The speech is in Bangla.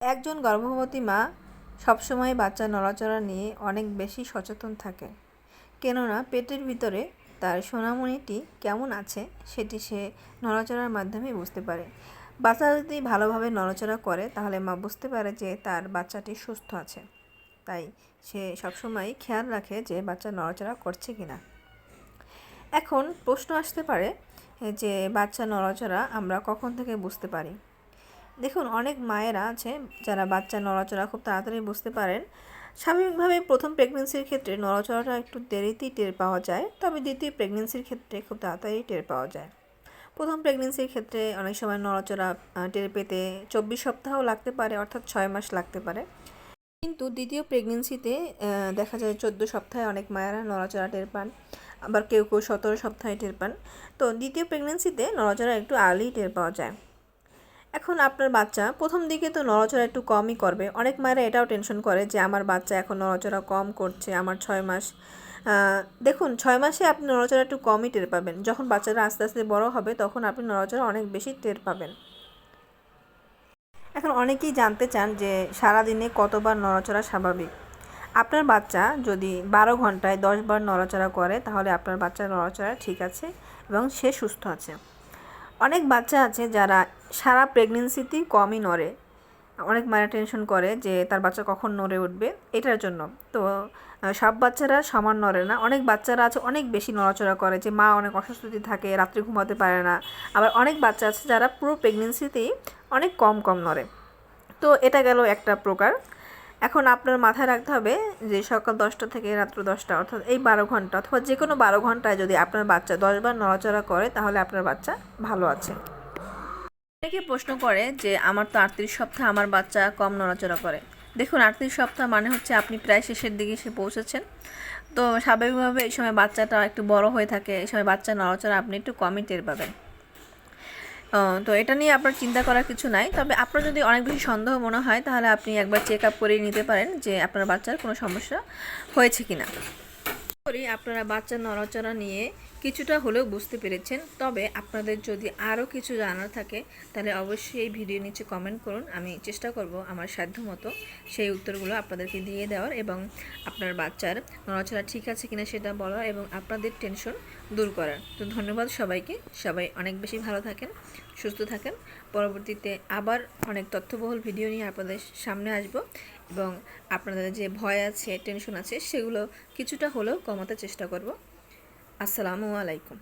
একজন গর্ভবতী মা সবসময় বাচ্চা নড়াচড়া নিয়ে অনেক বেশি সচেতন থাকে। কেননা পেটের ভিতরে তার সোনামণিটি কেমন আছে সেটি সে নড়াচড়ার মাধ্যমে বুঝতে পারে। বাচ্চা যদি ভালোভাবে নড়াচড়া করে, তাহলে মা বুঝতে পারে যে তার বাচ্চাটি সুস্থ আছে। তাই সে সবসময় খেয়াল রাখে যে বাচ্চা নড়াচড়া করছে কি না। এখন প্রশ্ন আসতে পারে যে বাচ্চা নড়াচড়া আমরা কখন থেকে বুঝতে পারি? দেখুন, অনেক মায়েরা আছে যারা বাচ্চা নড়াচড়া খুব তাড়াতাড়ি বুঝতে পারেন। স্বাভাবিকভাবে প্রথম প্রেগনেন্সির ক্ষেত্রে নড়াচড়াটা একটু দেরিতেই টের পাওয়া যায়, তবে দ্বিতীয় প্রেগনেন্সির ক্ষেত্রে খুব তাড়াতাড়ি টের পাওয়া যায়। প্রথম প্রেগনেন্সির ক্ষেত্রে অনেক সময় নড়াচড়া টের পেতে চব্বিশ সপ্তাহও লাগতে পারে, অর্থাৎ ছয় মাস লাগতে পারে। কিন্তু দ্বিতীয় প্রেগনেন্সিতে দেখা যায় চোদ্দ সপ্তাহে অনেক মায়েরা নড়াচড়া টের পান, আবার কেউ কেউ সতেরো সপ্তাহে টের পান। তো দ্বিতীয় প্রেগনেন্সিতে নড়াচড়া একটু আর্লি টের পাওয়া যায়। এখন আপনার বাচ্চা, প্রথম দিকে তো নড়াচড়া একটু কমই করবে। অনেক মায়েরা এটাও টেনশন করে যে, আমার বাচ্চা এখন নড়াচড়া কম করছে, আমার ছয় মাস। দেখুন, ছয় মাসে আপনি নড়াচড়া একটু কমই টের পাবেন। যখন বাচ্চারা আস্তে আস্তে বড় হবে, তখন আপনি নড়াচড়া অনেক বেশি টের পাবেন। এখন অনেকেই জানতে চান যে, সারাদিনে কতবার নড়াচড়া স্বাভাবিক? আপনার বাচ্চা যদি বারো ঘন্টায় দশ বার নড়াচড়া করে, তাহলে আপনার বাচ্চার নড়াচড়া ঠিক আছে এবং সে সুস্থ আছে। অনেক বাচ্চা আছে যারা সারা প্রেগনেন্সিতেই কমই নড়ে। অনেক মায়েরা টেনশন করে যে তার বাচ্চা কখন নড়ে উঠবে, এটার জন্য। তো সব বাচ্চারা সমান নড়ে না। অনেক বাচ্চারা আছে অনেক বেশি নড়াচড়া করে যে মা অনেক অসুস্থতি থাকে, রাত্রে ঘুমাতে পারে না। আবার অনেক বাচ্চা আছে যারা পুরো প্রেগনেন্সিতেই অনেক কম কম নড়ে। তো, এটা গেল একটা প্রকার। এখন আপনার মাথায় রাখতে হবে যে সকাল দশটা থেকে রাত্র দশটা, অর্থাৎ এই বারো ঘণ্টা, অথবা যে কোনো বারো ঘন্টায় যদি আপনার বাচ্চা দশবার নড়াচড়া করে, তাহলে আপনার বাচ্চা ভালো আছে। অনেকে প্রশ্ন করে যে, আমার তো আটত্রিশ সপ্তাহ, আমার বাচ্চা কম নড়াচড়া করে। দেখুন, আটত্রিশ সপ্তাহ মানে হচ্ছে আপনি প্রায় শেষের দিকে এসে পৌঁছেছেন। তো স্বাভাবিকভাবে এই সময় বাচ্চাটা একটু বড় হয়ে থাকে, এই সময় বাচ্চা নড়াচড়া আপনি একটু কমই টের পাবেন। তো এটা নিয়ে আপনার চিন্তা করার কিছু নাই। তবে আপনার যদি অনেক বেশি সন্দেহ মনে হয়, তাহলে আপনি একবার চেক আপ করে নিতে পারেন যে আপনার বাচ্চার কোনো সমস্যা হয়েছে কিনা। করি আপনারা বাচ্চা নড়াচড়া নিয়ে কিছুটা হলেও বুঝতে পেরেছেন। তবে আপনাদের যদি আরও কিছু জানার থাকে, তাহলে অবশ্যই এই ভিডিও নিচে কমেন্ট করুন। আমি চেষ্টা করব আমার সাধ্য মতো সেই উত্তরগুলো আপনাদেরকে দিয়ে দেওয়ার এবং আপনার বাচ্চার নড়াচড়া ঠিক আছে কিনা সেটা বলার এবং আপনাদের টেনশন দূর করার। তো ধন্যবাদ সবাইকে। সবাই অনেক বেশি ভালো থাকেন, সুস্থ থাকেন। পরবর্তীতে আবার অনেক তথ্যবহুল ভিডিও নিয়ে আপনাদের সামনে আসব। এবং আপনাদের যে ভয় আছে টেনশন আছে, সেগুলো কিছুটা হলেও কমাতে চেষ্টা করব। আসসালামু আলাইকুম।